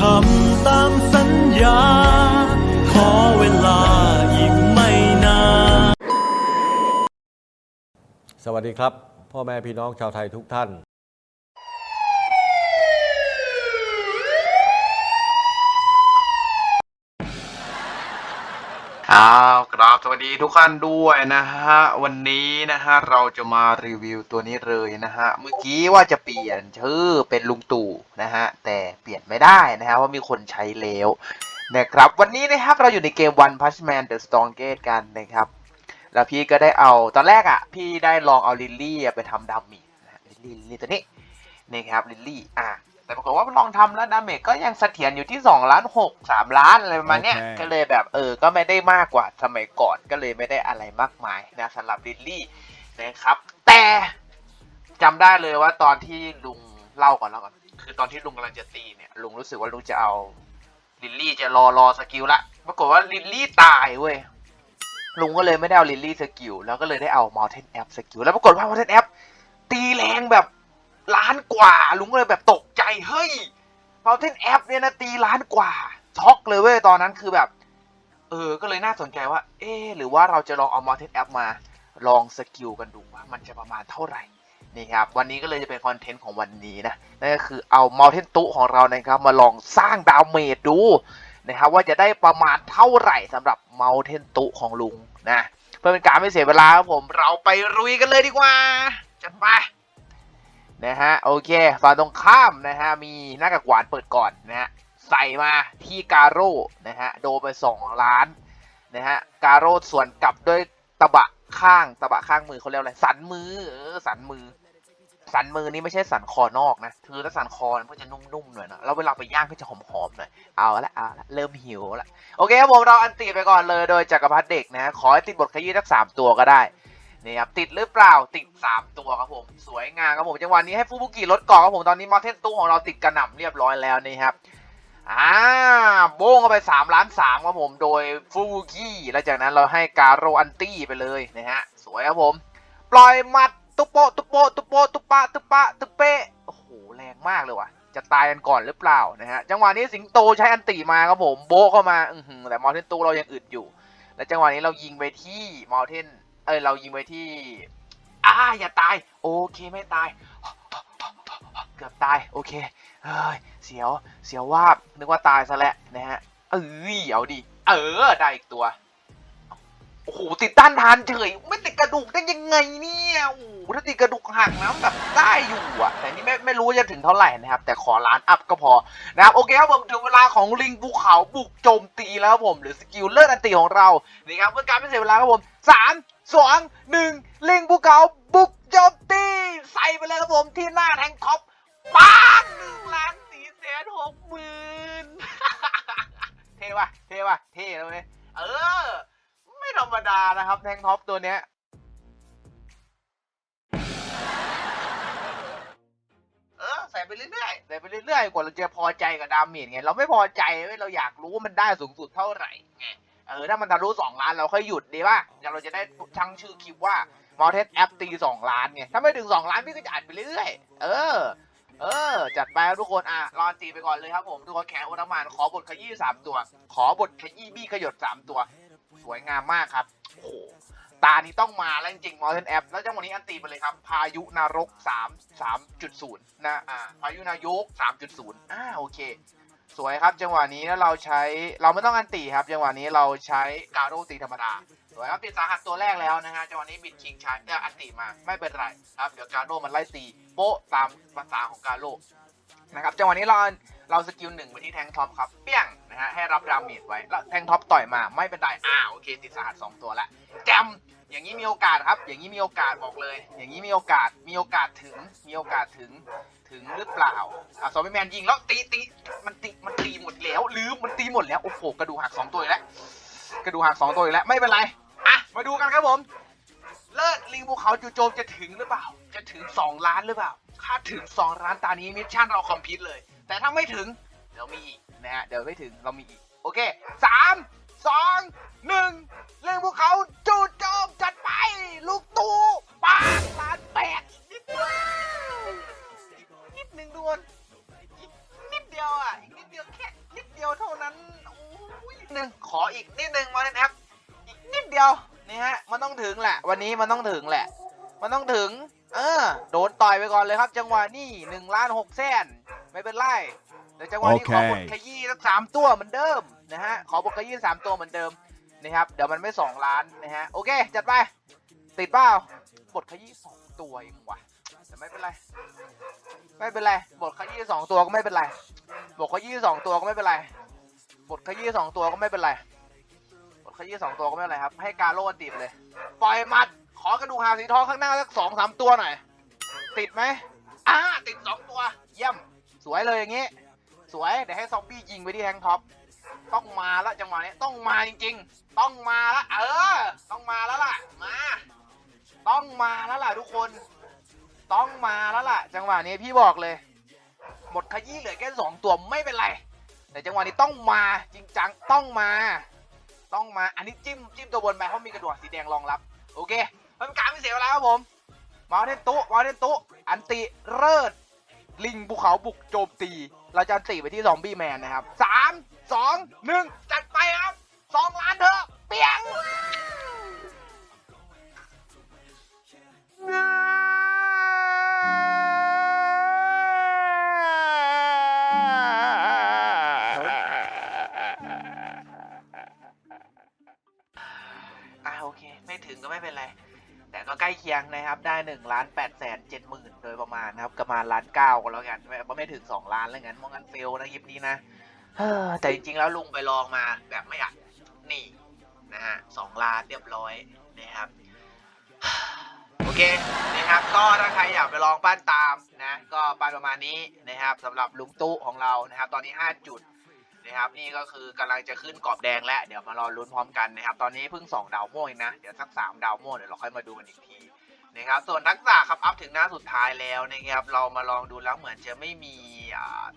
ทำตามสัญญา ขอเวลาอีกไม่นาน สวัสดีครับ พ่อแม่พี่น้องชาวไทยทุกท่านาวกราบสวัสดีทุกท่านด้วยนะฮะวันนี้นะฮะเราจะมารีวิวตัวนี้เลยนะฮะเมื่อกี้ว่าจะเปลี่ยนชื่อเป็นลุงตู่นะฮะแต่เปลี่ยนไม่ได้นะฮะเพราะมีคนใช้แล้วนะครับวันนี้นะครับเราอยู่ในเกม One Punch Man The Strongest กันนะครับแล้วพี่ก็ได้เอาตอนแรกอะพี่ได้ลองเอาลิลลี่ไปทำดามจนะฮะลิลลี่ลิลลี่ตัวนี้นะครับลิลลี่อะ แต่ปรากฏว่าลองทำแล้วดาเมจก็ยังเสถียรอยู่ที่2ล้าน6 3 ล้านอะไรประมาณเนี้ยโอเคก็เลยแบบเออ ก็ไม่ได้มากกว่าสมัยก่อนก็เลยไม่ได้อะไรมากมายนะสำหรับลิลลี่นะครับ แต่จำได้เลยว่าตอนที่ลุงเล่าก่อนแล้วก่อนคือตอนที่ลุงกำลังจะตีเนี่ยลุงรู้สึกว่าลุงจะเอาลิลลี่จะรอรอสกิลละปรากฏว่าลิลลี่ตายเว้ยลุงก็เลยไม่ได้เอาลิลลี่สกิลแล้วก็เลยได้เอา Mountain App สกิลแล้วปรากฏว่า Mountain App ตีแรงแบบ ล้านกว่า ลุงก็เลยแบบตกใจ เฮ้ย Mountain App เนี่ยนะตีล้านกว่า ช็อกเลยเว้ย ตอนนั้นคือแบบ เออ ก็เลยน่าสนใจว่า เอ๊ะหรือว่าเราจะลองเอา Mountain App มา ลองสกิลกันดูว่ามันจะประมาณเท่าไหร่นี่ครับ วันนี้ก็เลยจะเป็นคอนเทนต์ของวันนี้นะ นั่นก็คือเอา Mountain ตุของเรานะครับ มาลองสร้างดาวเมจดูนะครับว่าจะได้ประมาณเท่าไหร่สำหรับ Mountain ตุของลุงนะ เพื่อเป็นการไม่เสียเวลาครับผม เราไปรุยกันเลยดีกว่า จัดไป นะฮะโอเคฝั่งตรงข้ามนะฮะมีหน้ากากหวานเปิดก่อนนะฮะใส่มาที่กาโร่นะฮะโดนไป2ล้านนะฮะกาโร่ส่วนกลับด้วยตะบะข้างตะบะข้างมือเขาเรียกอะไรสันมือเออสันมือ สันมือนี่ไม่ใช่สันคอนอกนะคือถ้าสันคอมันก็จะนุ่มๆหน่อยนะแล้วเวลาไปย่างก็จะหอมๆหน่อยเอาละเอาละเริ่มหิวละโอเคครับผมเราอันติดไปก่อนเลยโดยจักรพรรดิเด็กนะขอให้ติดบทขยี้สักสามตัวก็ได้ นี่ครับติดหรือเปล่าติดสามตัวครับผม สวยงามครับผมจังหวะนี้ให้ฟูบุกิลดเกาะครับผมตอนนี้มาเทนตู้ของเราติดกระหน่ำเรียบร้อยแล้วนี่ครับอ่าโบ้งเข้าไป3ล้าน3ครับผมโดยฟูบุกิแล้วจากนั้นเราให้การโรอันตี้ไปเลยนะฮะสวยครับผม ปล่อยหมัดตุปโปะตุปโปะตุปโปะตุปะตุปะตุเปะโอ้โหแรงมากเลยว่ะจะตายกันก่อนหรือเปล่านะฮะจังหวะนี้สิงโตใช้อันติมาครับผมโบเข้ามาอืแต่มอเทนตู้เรายังอึดอยู่ และจังหวะนี้เรายิงไปที่มอเทน เอ้ยเรายิงไปที่อ่าอย่าตาย โอเคไม่ตาย เกือบตายโอเคเฮ้ยเสียวเสียวว่าบนึกว่าตายซะแล้วนะฮะเอ้ยเอาดิเออได้อีกตัวโอ้โหติดต้านทานเฉยไม่ติดกระดูกได้ยังไงเนี่ยโอ้โหถ้าติดกระดูกหักนะแบบได้อยู่อะแต่นี่ไม่ไม่รู้จะถึงเท่าไหร่นะครับ แต่ขอล้านอัพก็พอนะครับโอเคครับผมถึงเวลาของลิงภูเขาบุกโจมตีแล้วครับผม หรือสกิลเลิศอันตีของเรานี่ครับเพื่อการไม่เสียเวลาครับผมสาม สองหนึ่งลิงภูเขาบุกโจมตีใส่ไปเลยครับผมที่หน้าแทงท็อปปังหนึ่งล้านสี่แสนหกหมื่นเท่ว่ะเท่ว่ะเท่เลยเออ ไม่ธรรมดานะครับแทงท็อปตัวเนี้ยเออใส่ไปเรื่อยๆใส่ไปเรื่อยๆกว่าเราจะพอใจกับดาเมจไงเราไม่พอใจเว้ยเราอยากรู้ว่ามันได้สูงสุดเท่าไหร่ไง เออถ้ามันทะลุสองล้านเราค่อยหยุดดีป่ะเดี๋ยวเราจะได้ชั่งชื่อคลิปว่า m o u n t a i n App ตีสองล้านไงถ้าไม่ถึงสองล้านพี่ก็จะอัดไปเรื่อยเออ เออ จัดไปครับทุกคนอะรอตีไปก่อนเลยครับผมทุกคนแขกโอตมานขอบทขยี้สามตัว ขอบทขยี้บี้ขยดสามตัว สวยงามมากครับโอ้โหตานี้ต้องมาแล้วจริงๆ Mountain App แล้วจังหวะนี้อันตีไปเลยครับ พายุนรก 3 3.0 นะอ่าพายุนายก 3.0อ่าโอเค สวยครับ จังหวะนี้แล้วเราใช้เราไม่ต้องอันตีครับ จังหวะนี้เราใช้การโรตีธรรมดาสวยครับติดสาหัสตัวแรกแล้วนะฮะจังหวะนี้บิดคิงชาร์จอันตีมาไม่เป็นไรครับเดี๋ยวการโรมันไล่ตีโป๊ะตามภาษาของการโรนะครับจังหวะนี้เราเราสกิลหนึ่งไปที่แทงท็อปครับเปี้ยงนะฮะให้รับดาเมจไว้แล้วแทงท็อปต่อยมาไม่เป็นไรอ่าโอเคติดสาหัสสองตัวล้วแจม อย่างนี้มีโอกาสครับ อย่างนี้มีโอกาสบอกเลย อย่างนี้มีโอกาส มีโอกาสถึง มีโอกาสถึง ถึงหรือเปล่า อะซอมบี้แมนยิงแล้วตีตี มันตี มันตีหมดแล้วลืมมันตีหมดแล้ว โอ้โห กระดูกหักสองตัวอีกแล้ว กระดูกหักสองตัวอีกแล้ว ไม่เป็นไร อะ มาดูกันครับผม เลิศลิงภูเขาจู่โจมจะถึงหรือเปล่า จะถึง 2 ล้านหรือเปล่า ถ้าถึง 2 ล้านตานี้มิชชั่นเราคอมพิวต์เลย แต่ถ้าไม่ถึง เดี๋ยวมีอีกนะฮะ เดี๋ยวไม่ถึงเรามีอีก โอเคสาม สองหนึ่งเล่นพวกเขาจูดโจมจัดไป ลูกตู้ปากลานแปดอีกนิดเดีวนิดหนึ่งดวนนิดเดียวอะอีกนิดเดียวแค่นิดเดียวเท่านั้นหนึ่งขออีกนิดหนึ่งมาเล่นแอปอีกนิดเดียวนี่ฮะมันต้องถึงแหละ วันนี้มันต้องถึงแหละ มันต้องถึง เออโดนต่อยไปก่อนเลยครับ จังหวะนี้หนึ่งล้านหกแสนไม่เป็นไรแต่จังหวะนี้ขอกดขยี้สักสามตัวเหมือนเดิม นะฮะ ขอบทขยี้สามตัวเหมือนเดิมนะครับ เดี๋ยวมันไม่สองล้านนะฮะ โอเค จัดไป ติดเปล่าบทขยี้สองตัวเองว่ะแต่ไม่เป็นไร ไม่เป็นไรบทขยี้สองตัวก็ไม่เป็นไรบทขยี้สองตัวก็ไม่เป็นไรบทขยี้สองตัวก็ไม่เป็นไรบทขยี้สองตัวก็ไม่เป็นไรครับ ให้การโลดติดเลย ปล่อยมัด ขอกระดูกหาสีทองข้างหน้าสักสองสามตัวหน่อย ติดไหมอ่าติดสองตัว เยี่ยม สวยเลยอย่างงี้ สวย เดี๋ยวให้ซอมบี้ยิงไปที่แทงท็อป ต้องมาล้วจังหวะนี้ต้องมาจริงๆ ต้องมาล้วเออ ต้องมาแล้วล่ะมา ต้องมาแล้วล่ะทุกคน ต้องมาแล้วล่ะ จังหวะนี้พี่บอกเลย หมดขยี้เหลือแค่สองตัวไม่เป็นไร แต่จังหวะนี้ต้องมาจริงจังต้องมา ต้องมาอันนี้จิ้มจิ้มตัวบนไปเพราะมีกระดวกสีแดงรองรับ โอเคมันการไม่เสียเวลาครับผมมาเทนตุมาเทนตุอันติเริดลิงภูเขาบุกโจมตี เราจะอันติไปที่ซอมบี้แมนนะครับสาม สองหนึ่งจัดไปครับสองล้านเถอะเปียงอ่าโอเค ไม่ถึงก็ไม่เป็นไร แต่ก็ใกล้เคียงนะครับ ได้หนึ่งล้านแปดแสนเจ็ดหมื่นโดยประมาณนะครับประมาณล้านเก้าก็แล้วกันไม่ไม่ถึงสองล้านแล้วงั้นมองงั้นเฟลนะคลิปนี้นะ แต่จริงๆแล้วลุงไปลองมาแบบไม่อยากนี่นะฮะสองล้านเรียบร้อยนะครับ โอเคนะครับ ก็ถ้าใครอยากไปลองปั้นตามนะ ก็ปั้นประมาณนี้นะครับสำหรับลุงตู้ของเรานะครับ ตอนนี้ 5 จุดนะครับนี่ก็คือกำลังจะขึ้นกรอบแดงแล้ว เดี๋ยวมารอลุ้นพร้อมกันนะครับ ตอนนี้เพิ่ง 2 ดาวโม่เองนะ เดี๋ยวสัก 3 ดาวโม่เดี๋ยวเราค่อยมาดูกันอีกที นะครับส่วนทักษะครับอัพถึงหน้าสุดท้ายแล้วนะครับเรามาลองดูแล้วเหมือนจะไม่มี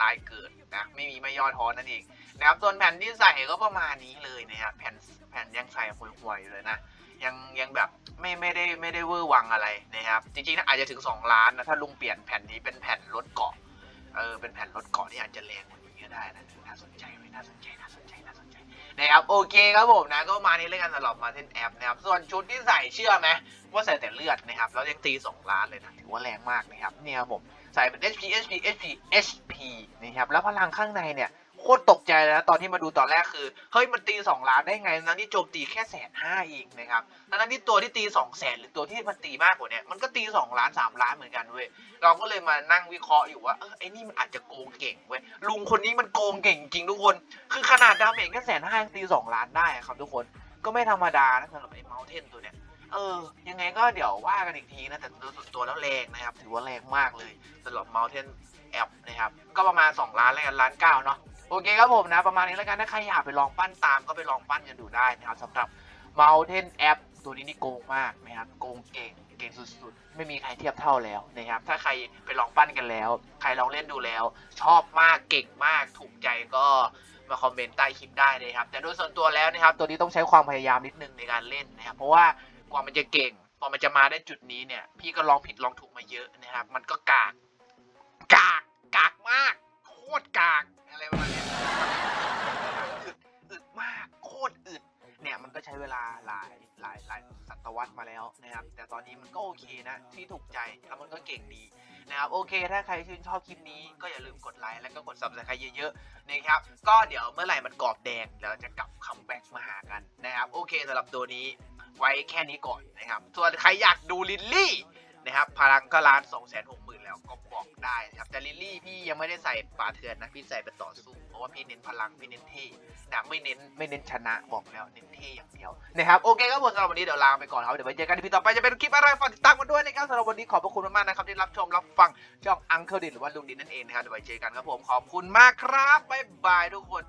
ตายเกิดนะไม่มีไม่ย่อท้อนั่นเองนะครับส่วนแผ่นที่ใส่ก็ประมาณนี้เลยนะครับแผ่นแผ่นยังใส่ห่วยๆอยู่เลยนะยังยังแบบไม่ไม่ได้ไม่ได้เวอร์วังอะไรนะครับจริงๆนะอาจจะถึง 2 ล้านนะถ้าลุงเปลี่ยนแผ่นนี้เป็นแผ่นรถเกาะเออเป็นแผ่นรถเกาะที่อาจจะแรงกว่านี้ก็ได้นะน่าสนใจไหมน่าสนใจน่าสนใจ นะครับโอเคครับผมนะก็มาในเรื่องการสลับมาเทนแอปนะครับส่วนชุดที่ใส่เชื่อไหมว่าใส่แต่เลือดนะครับแล้วยังตี2ล้านเลยนะถือว่าแรงมากนะครับเนี่ยครับผมใส่เป็น HP HP HP HP นะครับแล้วพลังข้างในเนี่ย โคตรตกใจเลยนะตอนที่มาดูตอนแรกคือเฮ้ยมันตีสองล้านได้ไงทั้งที่โจมตีแค่แสนห้าเองนะครับทั้งที่ตัวที่ตีสองแสนหรือตัวที่มันตีมากกว่าเนี้ยมันก็ตีสองล้านสามล้านเหมือนกันเว้ยเราก็เลยมานั่งวิเคราะห์อยู่ว่าเออไอ้นี่มันอาจจะโกงเก่งเว้ยลุงคนนี้มันโกงเก่งจริงทุกคน คือขนาดดาเมจแค่แสนห้าตีสองล้านได้ครับทุกคนก็ไม่ธรรมดานะสำหรับไอ้เมาเทนตัวเนี้ยเออ ยังไงก็เดี๋ยวว่ากันอีกทีนะ แต่โดยส่วนตัวแล้วแรงนะครับ ถือว่าแรงมากเลยสำหรับเมาเทนแอปนะครับ ก็ประมาณ 2 ล้านแล้วกันล้านเก้าเนาะ โอเคครับผมนะ ประมาณนี้แล้วกันถ้าใครอยากไปลองปั้นตามก็ไปลองปั้นกันดูได้นะครับสำหรับ Mountain App ตัวนี้นี่โกงมากนะครับโกงเก่งเก่งสุดๆ ไม่มีใครเทียบเท่าแล้วนะครับ ถ้าใครไปลองปั้นกันแล้ว ใครลองเล่นดูแล้ว ชอบมากเก่งมากถูกใจก็มาคอมเมนต์ใต้คลิปได้เลยครับ แต่โดยส่วนตัวแล้วนะครับ ตัวนี้ต้องใช้ความพยายามนิดนึงในการเล่นนะครับ เพราะว่ากว่ามันจะเก่งพอมันจะมาได้จุดนี้เนี่ย พี่ก็ลองผิดลองถูกมาเยอะนะครับ มันก็กาก กาก กากมาก คตรกากอะไรประมาณเนี้ยอึดอึดมากโคตรอึดเนี่ยมันก็ใช้เวลาหลายหลายหลายศตวรรษมาแล้วนะครับ แต่ตอนนี้มันก็โอเคนะ ที่ถูกใจแล้วมันก็เก่งดีนะครับโอเค ถ้าใครชื่นชอบคลิปนี้ก็อย่าลืมกดไลค์แล้วก็กด subscribe เยอะๆนะครับ ก็เดี๋ยวเมื่อไหร่มันกรอบแดงแล้วจะกลับคัมแบ็กมาหากันนะครับ โอเคสำหรับตัวนี้ไว้แค่นี้ก่อนนะครับ ส่วนใครอยากดูลิลลี่ นะครับพลังก็ล้านสองแสนหกหมื่นแล้วก็บอกได้นะครับแต่ลิลลี่พี่ยังไม่ได้ใส่ป่าเถื่อนนะพี่ใส่เป็นต่อสู้เพราะว่าพี่เน้นพลังพี่เน้นเท่นะไม่เน้นไม่เน้นชนะบอกแล้วเน้นเท่อย่างเดียวนะครับโอเคครับผมสำหรับวันนี้เดี๋ยวลาไปก่อนครับเดี๋ยวไว้เจอกันในพีต่อไปจะเป็นคลิปอะไรฝากติดตามกันด้วยนะครับสำหรับวันนี้ขอบพระคุณมากๆนะครับที่รับชมรับฟังช่องอังเคิลดินหรือว่าลุงดินนั่นเองนะครับเดี๋ยวไว้เจอกันครับผมขอบคุณมากครับบ๊ายบายทุกคน